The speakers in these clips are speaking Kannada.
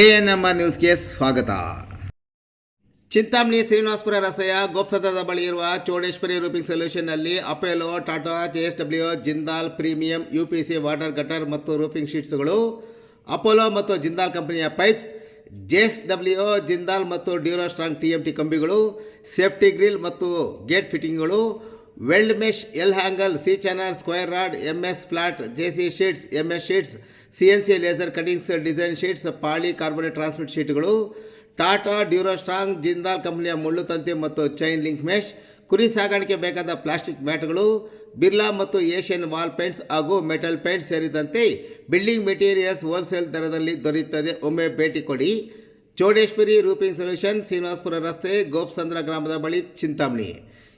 ಎ ಎನ್ ಎಂ ಆರ್ ನ್ಯೂಸ್ಗೆ ಸ್ವಾಗತ. ಚಿಂತಾಮಣಿ ಶ್ರೀನಿವಾಸಪುರ ರಸ್ತೆಯ ಗೋಪ್ಸತ್ರದ ಬಳಿ ಇರುವ Chowdeshwari roofing ಸೊಲ್ಯೂಷನ್ನಲ್ಲಿ Apollo Tata, J S W, Jindal premium, U P C, water gutter ಮತ್ತು ರೂಪಿಂಗ್ ಶೀಟ್ಸ್ಗಳು ಅಪೋಲೋ ಮತ್ತು ಜಿಂದಾಲ್ ಕಂಪನಿಯ pipes, J S W, Jindal ಮತ್ತು ಡ್ಯೂರೋಸ್ಟ್ರಾಂಗ್ ಟಿ ಎಂ ಟಿ ಕಂಬಿಗಳು, ಸೇಫ್ಟಿ ಗ್ರಿಲ್ ಮತ್ತು gate ಫಿಟ್ಟಿಂಗ್ಗಳು weld mesh, L angle, C channel, square rod M S flat J C sheets M S sheets C N C laser cuttings, design sheets, polycarbonate transmit ಶೀಟ್ಗಳು, Tata Durostrong Jindal ಕಂಪ್ನಿಯ ಮುಳ್ಳು ತಂತಿ ಮತ್ತು ಚೈನ್ ಲಿಂಕ್ ಮೆಶ್, ಕುರಿ ಸಾಗಾಣಿಕೆ ಬೇಕಾದ ಪ್ಲಾಸ್ಟಿಕ್ ಮ್ಯಾಟ್ಗಳು, ಬಿರ್ಲಾ ಮತ್ತು ಏಷ್ಯನ್ ವಾಲ್ ಪೇಂಟ್ಸ್ ಹಾಗೂ ಮೆಟಲ್ ಪೇಂಟ್ಸ್ ಸೇರಿದಂತೆ ಬಿಲ್ಡಿಂಗ್ ಮೆಟೀರಿಯಲ್ಸ್ ಹೋಲ್ಸೇಲ್ ದರದಲ್ಲಿ ದೊರೆಯುತ್ತದೆ. ಒಮ್ಮೆ ಭೇಟಿ ಕೊಡಿ. ಚೌಡೇಶ್ವರಿ ರೂಪಿಂಗ್ ಸೊಲ್ಯೂಷನ್, ಶ್ರೀನಿವಾಸಪುರ ರಸ್ತೆ, ಗೋಪ್ಸಂದ್ರ ಗ್ರಾಮದ ಬಳಿ, ಚಿಂತಾಮಣಿ.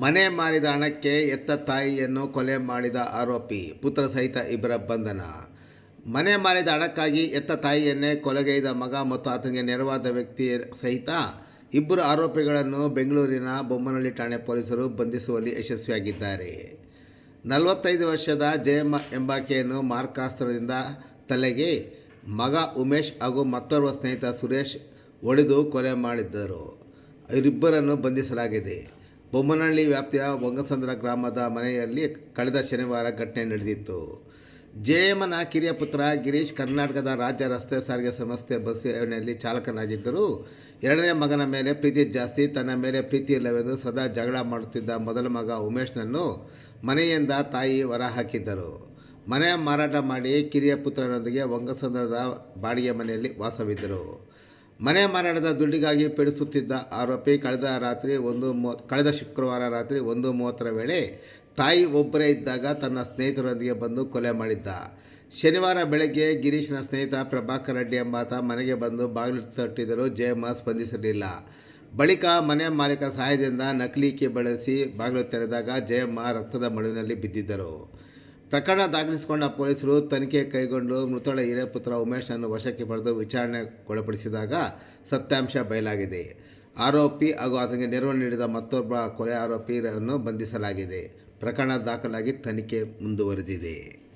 ಮನೆ ಮಾರಿದ ಹಣಕ್ಕೆ ಎತ್ತ ತಾಯಿಯನ್ನು ಕೊಲೆ ಮಾಡಿದ ಆರೋಪಿ, ಪುತ್ರ ಸಹಿತ ಇಬ್ಬರ ಬಂಧನ. ಮನೆ ಮಾರಿದ ಹಣಕ್ಕಾಗಿ ಎತ್ತ ತಾಯಿಯನ್ನೇ ಕೊಲೆಗೈದ ಮಗ ಮತ್ತು ಆತನಿಗೆ ನೆರವಾದ ವ್ಯಕ್ತಿ ಸಹಿತ ಇಬ್ಬರು ಆರೋಪಿಗಳನ್ನು ಬೆಂಗಳೂರಿನ ಬೊಮ್ಮನಹಳ್ಳಿ ಠಾಣೆ ಪೊಲೀಸರು ಬಂಧಿಸುವಲ್ಲಿ ಯಶಸ್ವಿಯಾಗಿದ್ದಾರೆ. ನಲವತ್ತೈದು ವರ್ಷದ ಜಯಮ್ಮ ಎಂಬಾಕೆಯನ್ನು ಮಾರ್ಕಾಸ್ತ್ರದಿಂದ ತಲೆಗೆ ಮಗ ಉಮೇಶ್ ಹಾಗೂ ಮತ್ತೋರ್ವ ಸ್ನೇಹಿತ ಸುರೇಶ್ ಒಡೆದು ಕೊಲೆ ಮಾಡಿದ್ದರು. ಇವರಿಬ್ಬರನ್ನು ಬಂಧಿಸಲಾಗಿದೆ. ಬೊಮ್ಮನಹಳ್ಳಿ ವ್ಯಾಪ್ತಿಯ ಒಂಗಸಂದ್ರ ಗ್ರಾಮದ ಮನೆಯಲ್ಲಿ ಕಳೆದ ಶನಿವಾರ ಘಟನೆ ನಡೆದಿತ್ತು. ಜಯಮನ ಕಿರಿಯ ಪುತ್ರ ಗಿರೀಶ್ ಕರ್ನಾಟಕದ ರಾಜ್ಯ ರಸ್ತೆ ಸಾರಿಗೆ ಸಂಸ್ಥೆ ಬಸ್ ಸೇವನೆಯಲ್ಲಿ ಚಾಲಕನಾಗಿದ್ದರು ಎರಡನೇ ಮಗನ ಮೇಲೆ ಪ್ರೀತಿ ಜಾಸ್ತಿ, ತನ್ನ ಮೇಲೆ ಪ್ರೀತಿ ಇಲ್ಲವೆಂದು ಸದಾ ಜಗಳ ಮಾಡುತ್ತಿದ್ದ ಮೊದಲ ಮಗ ಉಮೇಶ್ನನ್ನು ಮನೆಯಿಂದ ತಾಯಿ ಹೊರಹಾಕಿದ್ದರು. ಮನೆ ಮಾರಾಟ ಮಾಡಿ ಕಿರಿಯ ಪುತ್ರನೊಂದಿಗೆ ಒಂಗಸಂದ್ರದ ಬಾಡಿಗೆ ಮನೆಯಲ್ಲಿ ವಾಸವಿದ್ದರು. ಮನೆ ಮಾರಾಟದ ದುಡ್ಡಿಗಾಗಿ ಪೀಡಿಸುತ್ತಿದ್ದ ಆರೋಪಿ ಕಳೆದ ರಾತ್ರಿ ಒಂದು ಮೂ ಕಳೆದ ಶುಕ್ರವಾರ ರಾತ್ರಿ ಒಂದು ಮೂವತ್ತರ ವೇಳೆ ತಾಯಿ ಒಬ್ಬರೇ ಇದ್ದಾಗ ತನ್ನ ಸ್ನೇಹಿತರೊಂದಿಗೆ ಬಂದು ಕೊಲೆ ಮಾಡಿದ್ದ. ಶನಿವಾರ ಬೆಳಗ್ಗೆ ಗಿರೀಶ್ನ ಸ್ನೇಹಿತ ಪ್ರಭಾಕರ್ ರೆಡ್ಡಿ ಎಂಬಾತ ಮನೆಗೆ ಬಂದು ಬಾಗಿಲು ತಟ್ಟಿದರೂ ಜಯಮ್ಮ ಸ್ಪಂದಿಸಲಿಲ್ಲ. ಬಳಿಕ ಮನೆ ಮಾಲೀಕರ ಸಹಾಯದಿಂದ ನಕಲಿ ಕೀ ಬಳಸಿ ಬಾಗಿಲು ತೆರೆದಾಗ ಜಯಮ್ಮ ರಕ್ತದ ಮಡುವಿನಲ್ಲಿ ಬಿದ್ದಿದ್ದರು. ಪ್ರಕರಣ ದಾಖಲಿಸಿಕೊಂಡ ಪೊಲೀಸರು ತನಿಖೆ ಕೈಗೊಂಡು ಮೃತಳ ಹಿರಿಯ ಪುತ್ರ ಉಮೇಶ್ನನ್ನು ವಶಕ್ಕೆ ಪಡೆದು ವಿಚಾರಣೆಗೊಳಪಡಿಸಿದಾಗ ಸತ್ಯಾಂಶ ಬಯಲಾಗಿದೆ. ಆರೋಪಿ ಹಾಗೂ ಆತನಿಗೆ ನೆರವು ನೀಡಿದ ಮತ್ತೊಬ್ಬ ಕೊಲೆ ಆರೋಪಿಯನ್ನು ಬಂಧಿಸಲಾಗಿದೆ. ಪ್ರಕರಣ ದಾಖಲಾಗಿ ತನಿಖೆ ಮುಂದುವರೆದಿದೆ.